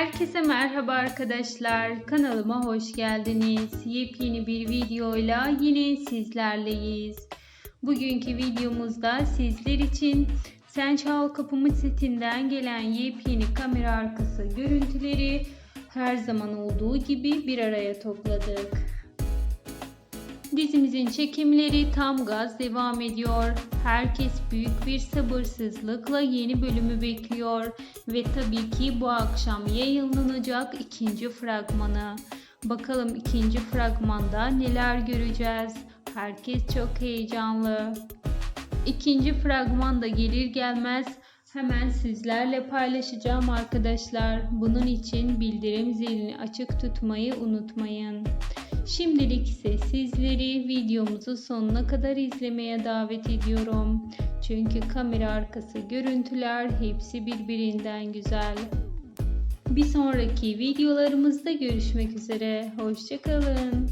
Herkese merhaba arkadaşlar. Kanalıma hoş geldiniz. Yepyeni bir videoyla yine sizlerleyiz. Bugünkü videomuzda sizler için Sen Kapımı setinden gelen yepyeni kamera arkası görüntüleri her zaman olduğu gibi bir araya topladık. Dizimizin çekimleri tam gaz devam ediyor. Herkes büyük bir sabırsızlıkla yeni bölümü bekliyor ve tabii ki bu akşam yayınlanacak ikinci fragmanı. Bakalım ikinci fragmanda neler göreceğiz. Herkes çok heyecanlı. İkinci fragman da gelir gelmez hemen sizlerle paylaşacağım arkadaşlar. Bunun için bildirim zilini açık tutmayı unutmayın. Şimdilik ise sizleri videomuzu sonuna kadar izlemeye davet ediyorum. Çünkü kamera arkası görüntüler hepsi birbirinden güzel. Bir sonraki videolarımızda görüşmek üzere. Hoşçakalın.